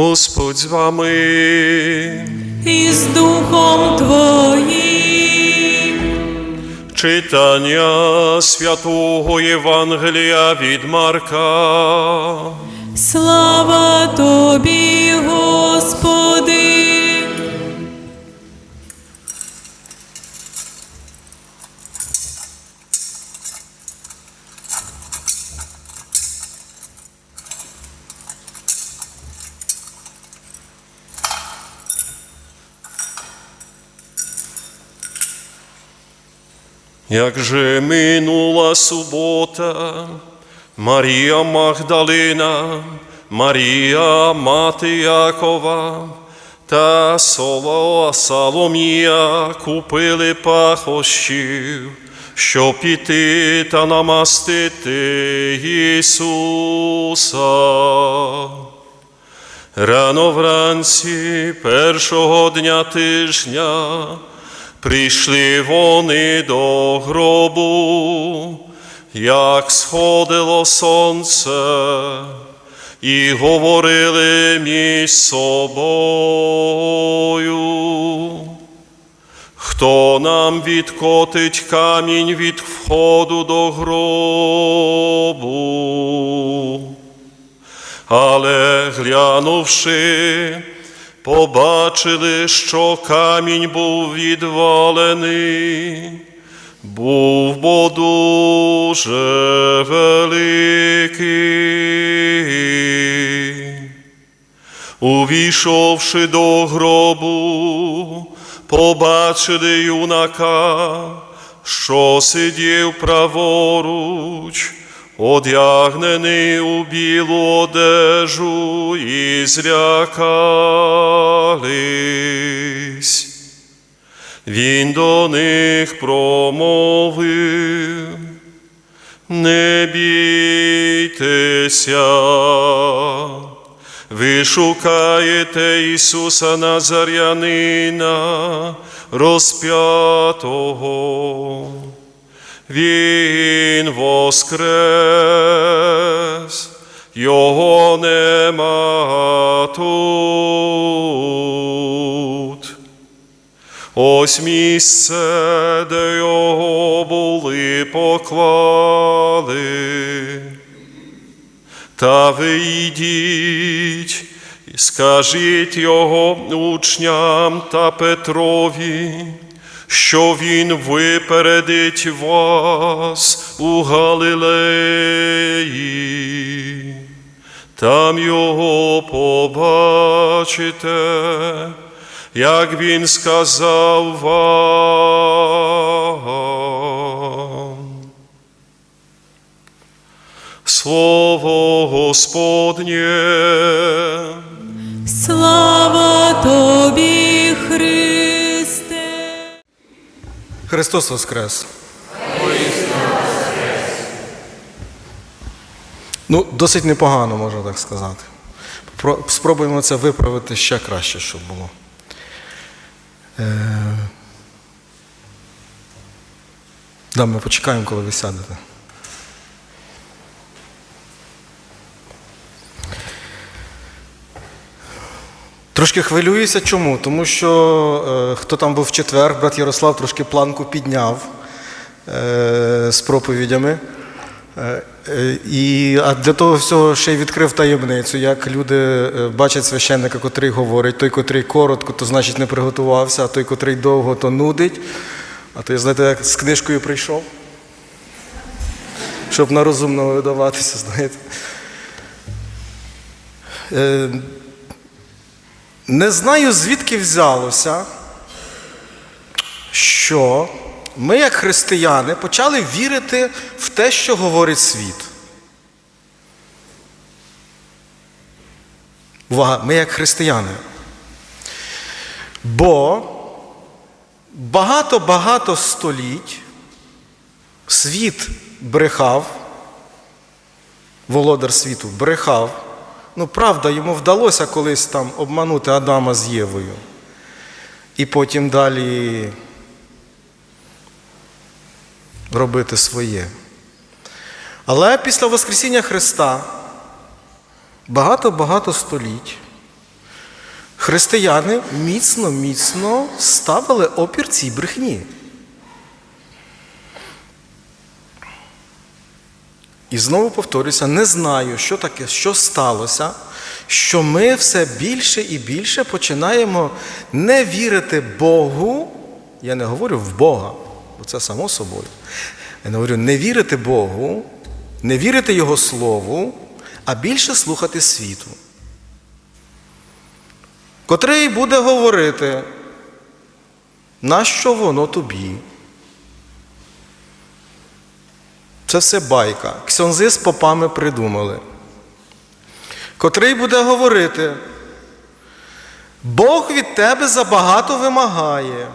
Господь з вами. і з Духом Твоїм. Читання святого Євангелія від Марка. Слава Тобі, Господи. Як же минула субота, Марія Магдалина, Марія мати Якова та Соло Соломія купили пахощів, щоб піти та намастити Ісуса. Рано вранці першого дня тижня прийшли вони до гробу, як сходило сонце, і говорили між собою. Хто нам відкотить камінь від входу до гробу? Але глянувши, побачили, що камінь був відвалений, був бо дуже великий. Увійшовши до гробу, побачили юнака, що сидів праворуч, одягнений у білу одежу, і зрякались. Він до них промовив, не бійтеся. Ви шукаєте Ісуса Назарянина, розп'ятого. Він воскрес, Його нема тут. Ось місце, де його були поклали. Та ви йдіть і скажіть його учням та Петрові, що він випередить вас у Галилеї. Там його побачите, як він сказав вам. Слово Господнє. Слава Тобі, Христос Воскрес! Ну, досить непогано, можна так сказати. Спробуємо це виправити ще краще, щоб було. Е... Да, ми почекаємо, коли ви сядете. Трошки хвилююся. Чому? Тому що е, хто там був в четвер, брат Ярослав трошки планку підняв е, з проповідями. Е, і, а для того всього ще й відкрив таємницю, як люди бачать священника, котрий говорить, той, котрий коротко, то значить не приготувався, а той, котрий довго, то нудить. А той, знаєте, як з книжкою прийшов, щоб на розумного видаватися, знаєте. Не знаю, звідки взялося, що ми, як християни, почали вірити в те, що говорить світ. Увага, ми як християни. Бо багато-багато століть світ брехав, володар світу брехав. Ну, правда, йому вдалося колись там обманути Адама з Євою. І потім далі робити своє. Але після Воскресіння Христа багато-багато століть християни міцно, міцно ставили опір цій брехні. І знову повторюся, не знаю, що таке, що сталося, що ми все більше і більше починаємо не вірити Богу. Я не говорю в Бога, бо це само собою. Я не говорю не вірити Богу, не вірити Його Слову, а більше слухати світу. Котрий буде говорити, нащо воно тобі? Це все байка. Ксьонзи з попами придумали. Котрий буде говорити, Бог від тебе забагато вимагає.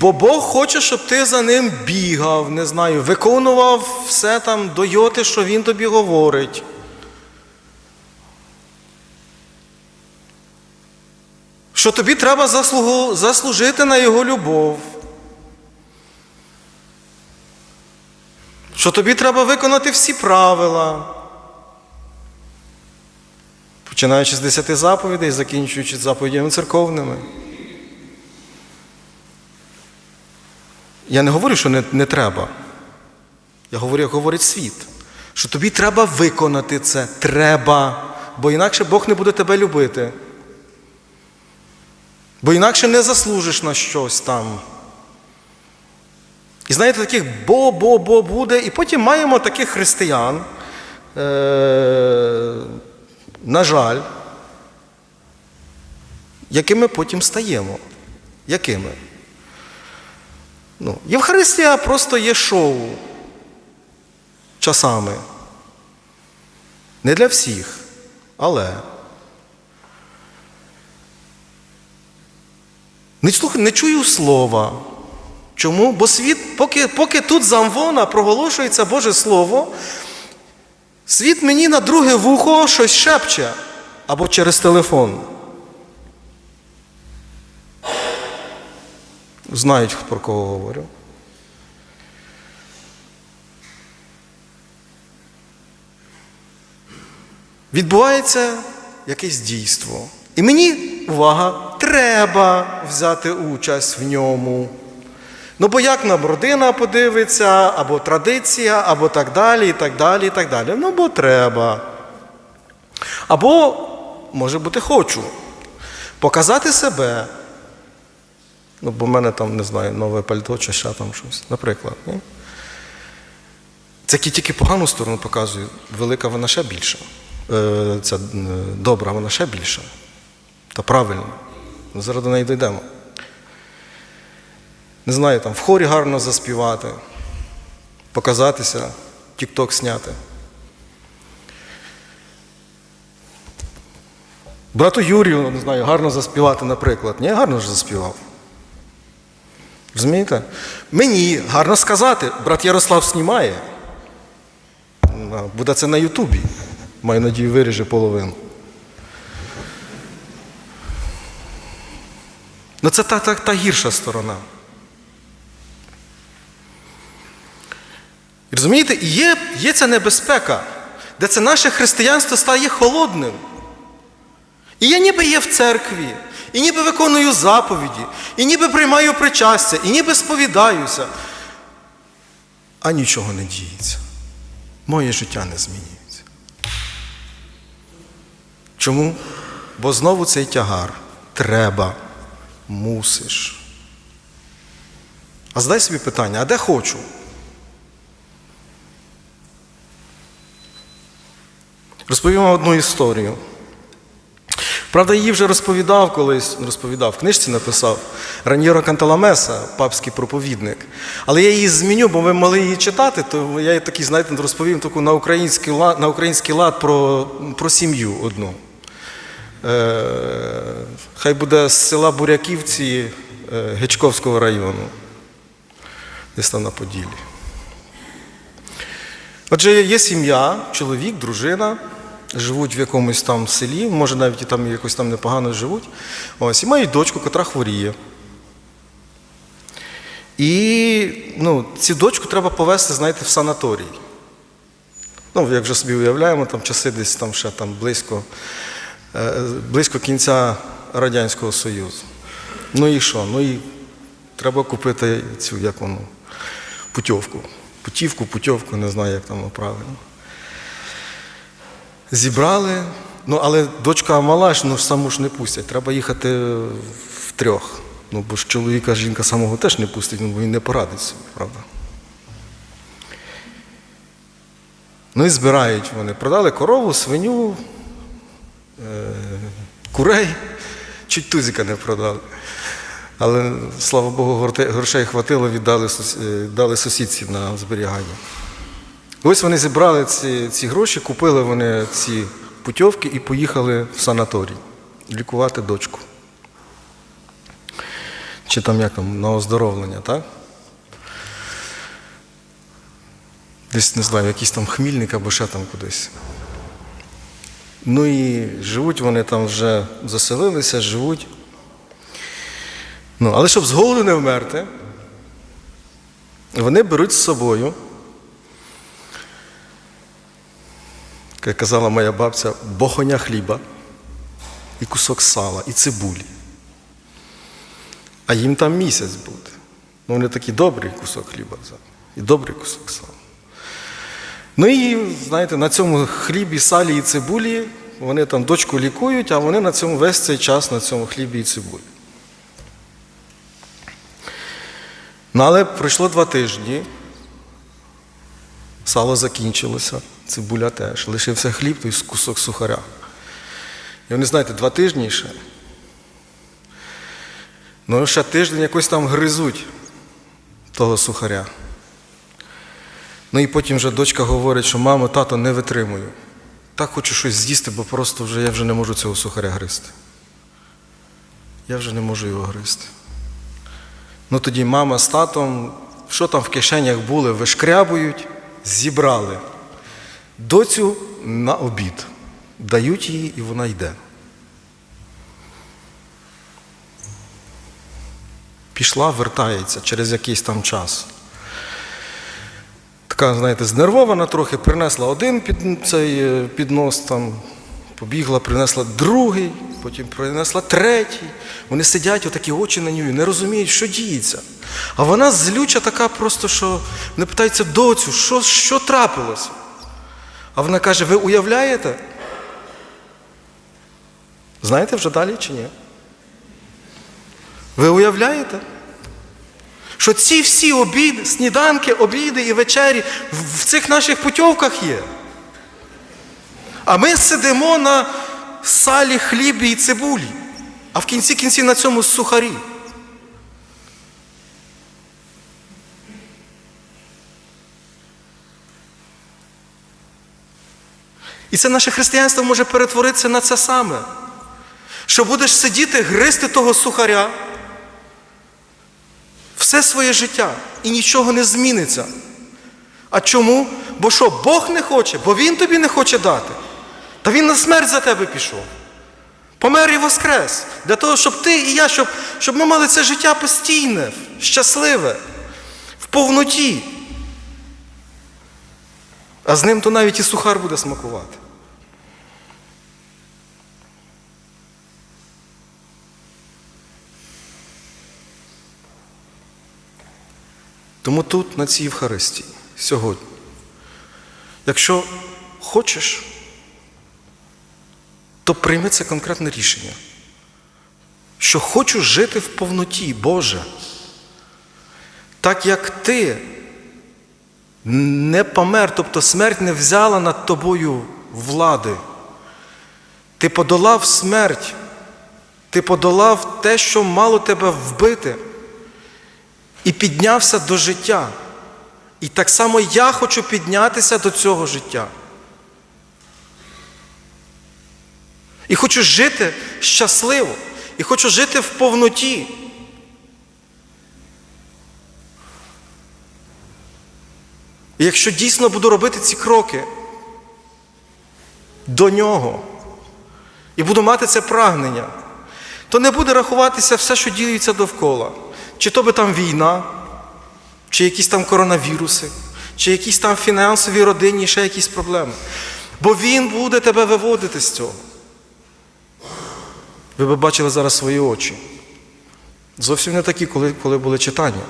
Бо Бог хоче, щоб ти за ним бігав, не знаю, виконував все там до йоти, що він тобі говорить. Що тобі треба заслужити на його любов. Що тобі треба виконати всі правила. Починаючи з десяти заповідей, закінчуючи заповідями церковними. Я не говорю, що не, не треба. Я говорю, як говорить світ. Що тобі треба виконати це. Треба. Бо інакше Бог не буде тебе любити. Бо інакше не заслужиш на щось там. І знаєте, таких бо-бо-бо буде. І потім маємо таких християн, е- на жаль, якими потім стаємо. Якими? Ну, Євхаристія просто є шоу часами. Не для всіх, але. Не, чую слова. Чому? Бо світ, поки, поки тут з проголошується Боже Слово, світ мені на друге вухо щось шепче або через телефон. Знають, про кого говорю. Відбувається якесь дійство. І мені, увага, треба взяти участь в ньому. Ну, бо як нам родина подивиться, або традиція, або так далі, і так далі, і так далі. Ну, бо треба. Або, може бути, хочу показати себе. Ну, бо в мене там, не знаю, нове пальто чи ще там щось, наприклад. Ні? Це тільки погану сторону показує, велика вона ще більша. Е, Ця е, добра вона ще більша. Та правильно. Зараз до неї дійдемо. Не знаю, там в хорі гарно заспівати, показатися, тік-ток зняти. Брату Юрію, не знаю, гарно заспівати, наприклад. Ні, гарно ж заспівав. Розумієте? Мені гарно сказати, брат Ярослав знімає. Буде це на Ютубі. Маю надію, виріже половину. Ну це та, та, та гірша сторона. І Розумієте, є, є ця небезпека, де це наше християнство стає холодним. І я ніби є в церкві, і ніби виконую заповіді, і ніби приймаю причастя, і ніби сповідаюся. А нічого не діється. Моє життя не змінюється. Чому? Бо знову цей тягар. Треба, мусиш. А задай собі питання, а де хочу? Розповім вам одну історію. Правда, її вже розповідав колись, розповідав, в книжці написав Раньєро Канталамеса, папський проповідник. Але я її зміню, бо ви могли її читати, то я такий, знаєте, розповім таку на український лад, на український лад про, про сім'ю одну. Е, хай буде з села Буряківці е, Гечковського району, десь там на Поділлі. Отже, є сім'я, чоловік, дружина, живуть в якомусь там селі, може навіть і там якось там непогано живуть. Ось, і мають дочку, котра хворіє. І ну, цю дочку треба повезти, знаєте, в санаторій. Ну, як вже собі уявляємо, там часи десь там ще там близько, е, близько кінця Радянського Союзу. Ну і що? Ну і треба купити цю, як воно, путівку. Путівку, путівку, не знаю, як там правильно. Зібрали, ну але дочка мала ж, ну саму ж не пустять. Треба їхати в трьох. Ну, бо ж чоловіка жінка самого теж не пустить, ну, бо він не порадить собі, правда. Ну і збирають вони. Продали корову, свиню, е, курей, чуть тузика не продали. Але, слава Богу, грошей хватило, віддали е, дали сусідці на зберігання. Ось вони зібрали ці, ці гроші, купили вони ці путівки і поїхали в санаторій лікувати дочку. Чи там як там, на оздоровлення, так? Десь не знаю, якийсь там хмільник або ще там кудись. Ну і живуть вони там вже заселилися, живуть. Ну, але щоб з голоду не вмерти, вони беруть з собою, як казала моя бабця, бохоня хліба і кусок сала, і цибулі. А їм там місяць буде. Ну, вони такий добрий кусок хліба взяли і добрий кусок сала. Ну і, знаєте, на цьому хлібі, салі і цибулі вони там дочку лікують, а вони на цьому весь цей час на цьому хлібі і цибулі. Ну, але пройшло два тижні, сало закінчилося, цибуля теж. Лишився хліб і кусок сухаря. І вони, знаєте, два тижні ще. Ну, ще тиждень якось там гризуть того сухаря. Ну і потім вже дочка говорить, що мамо, тато, не витримую. Так хочу щось з'їсти, бо просто вже я вже не можу цього сухаря гризти. Я вже не можу його гризти. Ну тоді мама з татом, що там в кишенях були, вишкрябують, зібрали. Доцю на обід. Дають їй, і вона йде. Пішла, вертається через якийсь там час. Така, знаєте, знервована трохи, принесла один під, цей е, піднос, там, побігла, принесла другий, потім принесла третій. Вони сидять, отакі очі на нього, не розуміють, що діється. А вона злюча така просто, що не питається доцю, що, що трапилося. А вона каже: ви уявляєте? Знаєте вже далі чи ні? Ви уявляєте? Що ці всі обіди, сніданки, обіди і вечері в цих наших путівках є. А ми сидимо на салі, хлібі і цибулі, а в кінці кінців на цьому сухарі. І це наше християнство може перетворитися на це саме. Що будеш сидіти, гризти того сухаря все своє життя і нічого не зміниться. А чому? Бо що, Бог не хоче, бо Він тобі не хоче дати. Та Він на смерть за тебе пішов. Помер і воскрес. Для того, щоб ти і я, щоб, щоб ми мали це життя постійне, щасливе, в повноті. А з ним то навіть і сухар буде смакувати. Тому тут, на цій Євхаристії, сьогодні, якщо хочеш, то прийми це конкретне рішення, що хочу жити в повноті, Боже, так як ти не помер, тобто смерть не взяла над тобою влади. Ти подолав смерть, ти подолав те, що мало тебе вбити і піднявся до життя. І так само я хочу піднятися до цього життя. І хочу жити щасливо, і хочу жити в повноті. І якщо дійсно буду робити ці кроки до нього і буду мати це прагнення, то не буде рахуватися все, що діється довкола. Чи то би там війна, чи якісь там коронавіруси, чи якісь там фінансові родинні, ще якісь проблеми. Бо Він буде тебе виводити з цього. Ви б бачили зараз свої очі. Зовсім не такі, коли, коли були читання.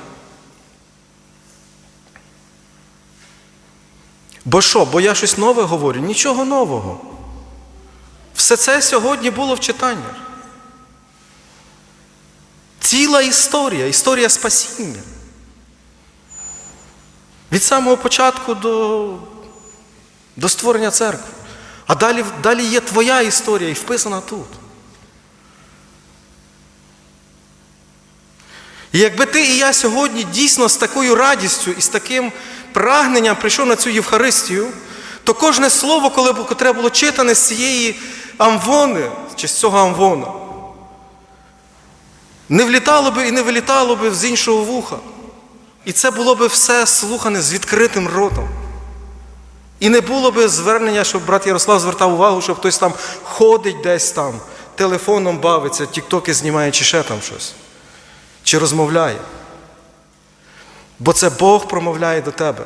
Бо що? Бо я щось нове говорю? Нічого нового. Все це сьогодні було в читаннях. Ціла історія, історія спасіння. Від самого початку до, до створення церкви. А далі, далі є твоя історія і вписана тут. І якби ти і я сьогодні дійсно з такою радістю і з таким прагненням прийшов на цю Євхаристію, то кожне слово, коли б- котре було читане з цієї амвони, чи з цього амвона, не влітало би і не вилітало би з іншого вуха. І це було би все слухане з відкритим ротом. І не було би звернення, щоб брат Ярослав звертав увагу, що хтось там ходить десь там, телефоном бавиться, тіктоки знімає чи ще там щось. Чи розмовляє. Бо це Бог промовляє до тебе.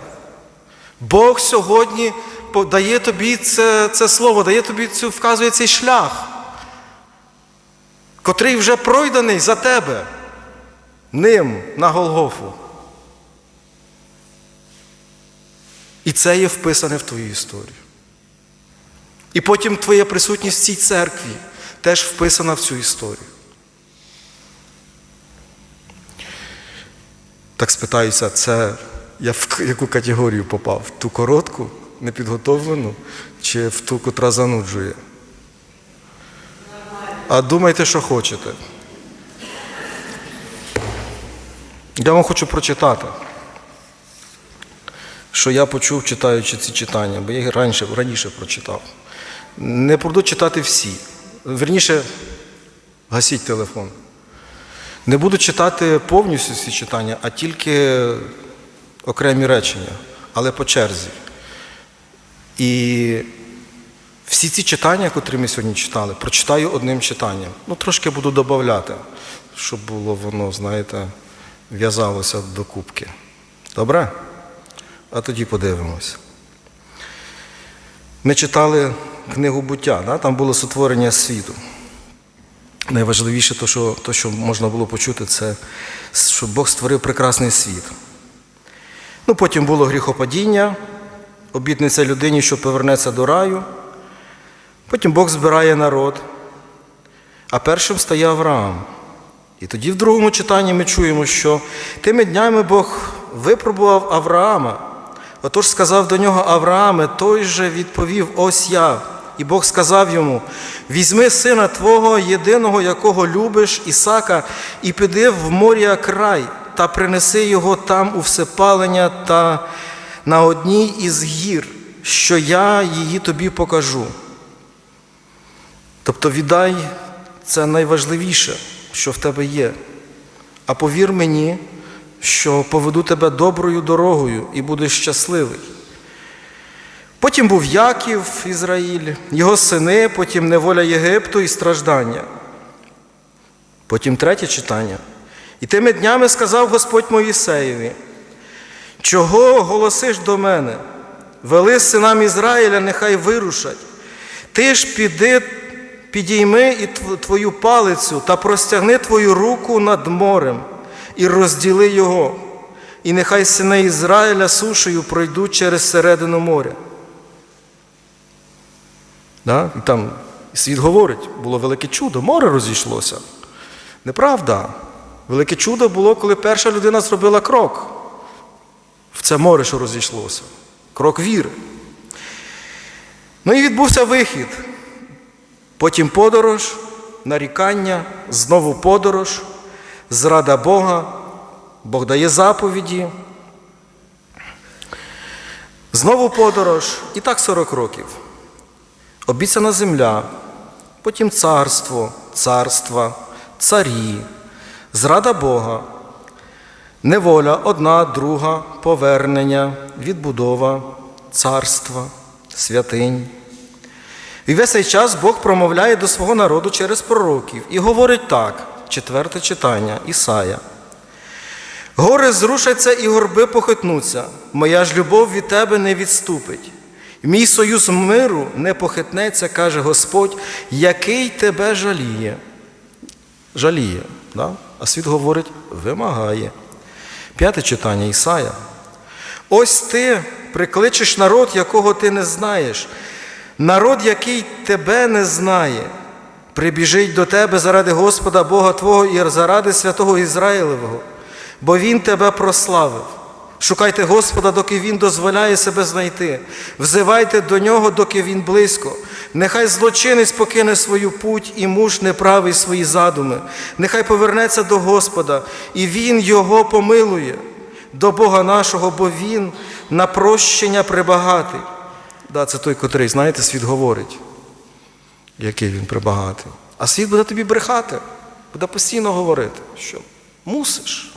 Бог сьогодні дає тобі це, це слово, дає тобі цю, вказує цей шлях, котрий вже пройдений за тебе ним на Голгофу. І це є вписане в твою історію. І потім твоя присутність в цій церкві теж вписана в цю історію. Так спитаюся, це я в яку категорію попав? В ту коротку, непідготовлену, чи в ту, котра зануджує? А думайте, що хочете. Я вам хочу прочитати, що я почув, читаючи ці читання, бо я їх раніше, раніше прочитав. Не буду читати всі. Верніше, гасіть телефон. Не буду читати повністю всі читання, а тільки окремі речення, але по черзі. І всі ці читання, котрі ми сьогодні читали, прочитаю одним читанням. Ну, трошки буду додати, щоб було воно, знаєте, в'язалося до кубки. Добре? А тоді подивимось. Ми читали книгу буття, да? там було сотворення світу. Найважливіше, то, що, то, що можна було почути, це що Бог створив прекрасний світ. Ну, потім було гріхопадіння, обітниця людині, що повернеться до раю. Потім Бог збирає народ, а першим стає Авраам. І тоді в другому читанні ми чуємо, що тими днями Бог випробував Авраама. Отож сказав до нього Аврааме, той же відповів: Ось я. І Бог сказав йому: візьми сина твого єдиного, якого любиш, Ісака, і піди в моря край, та принеси його там у всепалення та на одній із гір, що я її тобі покажу. Тобто віддай це найважливіше, що в тебе є. А повір мені, що поведу тебе доброю дорогою і будеш щасливий. Потім був Яків, Ізраїль, його сини, потім неволя Єгипту і страждання. Потім третє читання. І тими днями сказав Господь Моїсеєві, чого голосиш до мене? Вели синам Ізраїля, нехай вирушать. Ти ж піди, підійми і твою палицю та простягни твою руку над морем і розділи його, і нехай сини Ізраїля сушею пройдуть через середину моря. Да? І там світ говорить, було велике чудо, море розійшлося. Неправда. Велике чудо було, коли перша людина зробила крок в це море, що розійшлося. Крок віри. Ну і відбувся вихід. Потім подорож, нарікання, знову подорож, зрада Бога, Бог дає заповіді. Знову подорож, і так 40 років. Обіцяна земля, потім царство, царства, царі, зрада Бога, неволя одна, друга, повернення, відбудова, царства, святинь. І весь цей час Бог промовляє до свого народу через пророків і говорить так, четверте читання, Ісая. Гори зрушаться і горби похитнуться, моя ж любов від тебе не відступить. Мій союз миру не похитнеться, каже Господь, який тебе жаліє. Жаліє, да? а світ говорить, вимагає. П'яте читання Ісая. Ось ти прикличеш народ, якого ти не знаєш, народ, який тебе не знає, прибіжить до тебе заради Господа Бога Твого і заради святого Ізраїлевого, бо Він тебе прославив. Шукайте Господа, доки Він дозволяє себе знайти. Взивайте до нього, доки Він близько. Нехай злочинець покине свою путь і муж неправий свої задуми. Нехай повернеться до Господа, і Він його помилує до Бога нашого, бо Він на прощення прибагатий. Да, це той, котрий, знаєте, світ говорить, який він прибагатий. А світ буде тобі брехати, буде постійно говорити, що мусиш.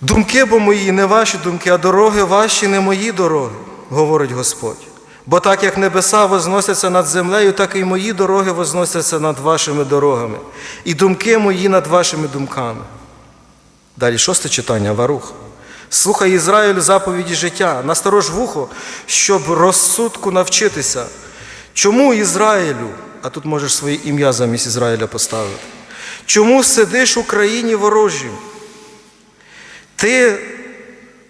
Думки бо мої не ваші думки, а дороги ваші не мої дороги, говорить Господь. Бо так як небеса возносяться над землею, так і мої дороги возносяться над вашими дорогами, і думки мої над вашими думками. Далі шосте читання, Варух. Слухай Ізраїль заповіді життя, насторож вухо, щоб розсудку навчитися. Чому Ізраїлю, а тут можеш своє ім'я замість Ізраїля поставити? Чому сидиш у країні ворожій? Ти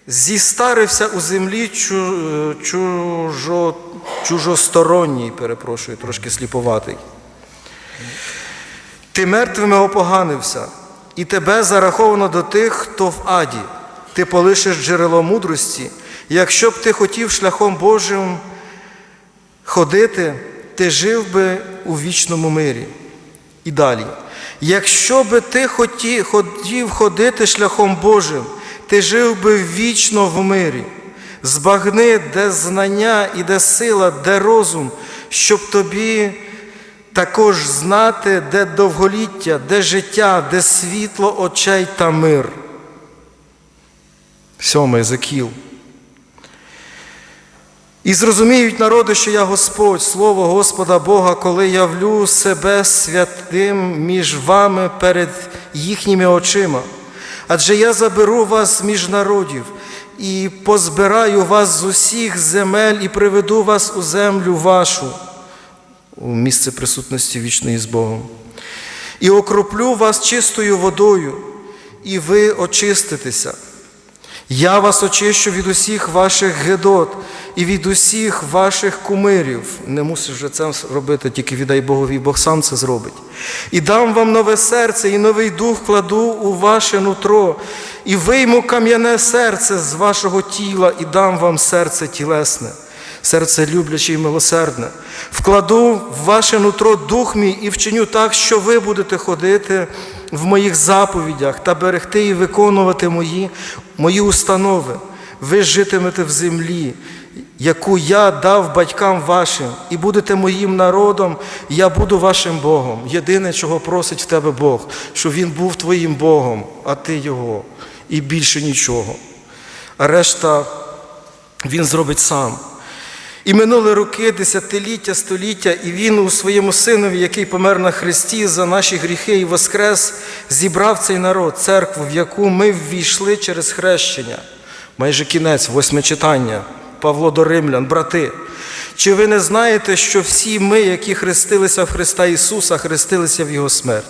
зістарився у землі чужо, чужосторонній, перепрошую, трошки сліповатий. Ти мертвими опоганився, і тебе зараховано до тих, хто в аді. Ти полишиш джерело мудрості. Якщо б ти хотів шляхом Божим ходити, ти жив би у вічному мирі. І далі. Якщо би ти хоті- хотів ходити шляхом Божим, ти жив би вічно в мирі. Збагни, де знання і де сила, де розум, щоб тобі також знати, де довголіття, де життя, де світло очей та мир. Сьомий Закіл. І зрозуміють народи, що я Господь, Слово Господа Бога, коли явлю себе святим між вами перед їхніми очима. Адже я заберу вас між народів і позбираю вас з усіх земель і приведу вас у землю вашу, у місце присутності вічної з Богом. І окроплю вас чистою водою, і ви очиститеся. Я вас очищу від усіх ваших гедот і від усіх ваших кумирів. Не мусиш вже це робити, тільки віддай Богові, Бог сам це зробить. І дам вам нове серце, і новий дух кладу у ваше нутро, і вийму кам'яне серце з вашого тіла, і дам вам серце тілесне, серце любляче і милосердне. Вкладу в ваше нутро дух мій і вчиню так, що ви будете ходити в моїх заповідях та берегти і виконувати мої, мої установи. Ви житимете в землі, яку я дав батькам вашим, і будете моїм народом, і я буду вашим Богом. Єдине, чого просить в тебе Бог, щоб Він був твоїм Богом, а ти Його, і більше нічого. А решта Він зробить сам. І минули роки, десятиліття, століття, і він у своєму синові, який помер на Христі за наші гріхи і воскрес, зібрав цей народ, церкву, в яку ми ввійшли через хрещення. Майже кінець, восьме читання. Павло до Римлян, брати. Чи ви не знаєте, що всі ми, які хрестилися в Христа Ісуса, хрестилися в Його смерть?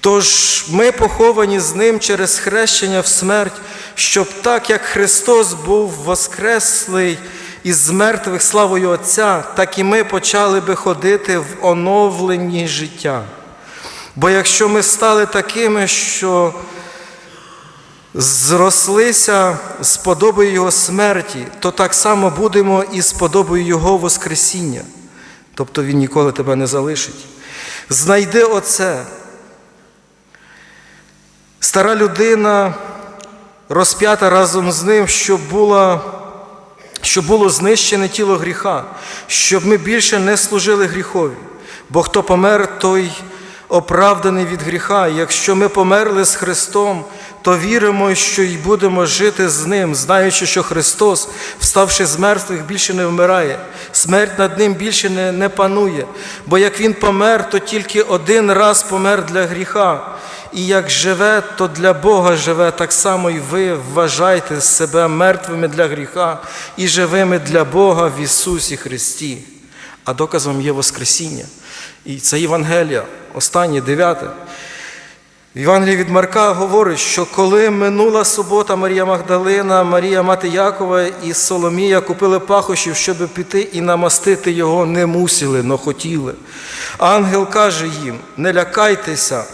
Тож ми поховані з Ним через хрещення в смерть, щоб так, як Христос був воскреслий із мертвих славою Отця, так і ми почали би ходити в оновленні життя. Бо якщо ми стали такими, що зрослися з подобою Його смерті, то так само будемо і з подобою Його Воскресіння. Тобто Він ніколи тебе не залишить. Знайди оце. Стара людина розп'ята разом з ним, щоб, була, щоб було знищене тіло гріха, щоб ми більше не служили гріхові. Бо хто помер, той оправданий від гріха. Якщо ми померли з Христом, то віримо, що й будемо жити з Ним, знаючи, що Христос, вставши з мертвих, більше не вмирає, смерть над Ним більше не, не панує. Бо як Він помер, то тільки один раз помер для гріха, і як живе, то для Бога живе, так само і ви вважайте себе мертвими для гріха і живими для Бога в Ісусі Христі. А доказом є Воскресіння. І це Євангелія, останнє, дев'яте. В Євангелії від Марка говорить, що коли минула субота, Марія Магдалина, Марія Мати Якова і Соломія купили пахощів, щоб піти і намастити його, не мусили, но хотіли. Ангел каже їм: не лякайтеся,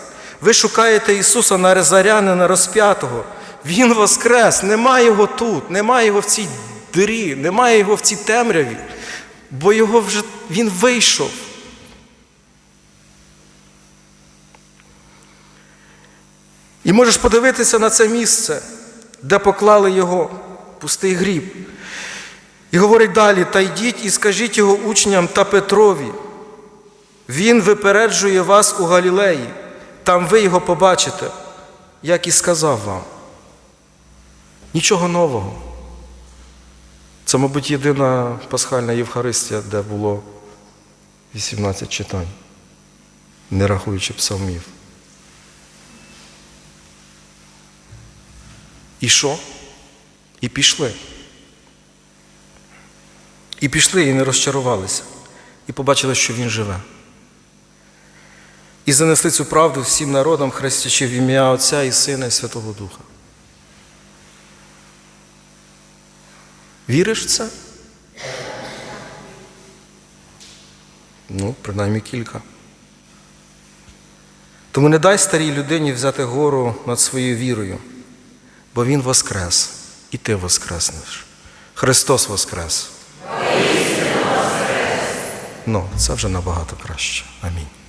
ви шукаєте Ісуса Нарезарянина розп'ятого. Він воскрес, немає його тут, немає його в цій дирі, немає його в цій темряві, бо його вже він вийшов. І можеш подивитися на це місце, де поклали його, пустий гріб. І говорить далі: та йдіть і скажіть його учням та Петрові. Він випереджує вас у Галілеї, там ви його побачите, як і сказав вам. Нічого нового. Це, мабуть, єдина пасхальна Євхаристія, де було 18 читань, не рахуючи псалмів. І що? І пішли. І пішли, і не розчарувалися, і побачили, що він живе. І занесли цю правду всім народам, хрестячи в ім'я Отця і Сина і Святого Духа. Віриш в це? Ну, принаймні кілька. Тому не дай старій людині взяти гору над своєю вірою, бо Він воскрес, і ти воскреснеш. Христос воскрес. Ну, це вже набагато краще. Амінь.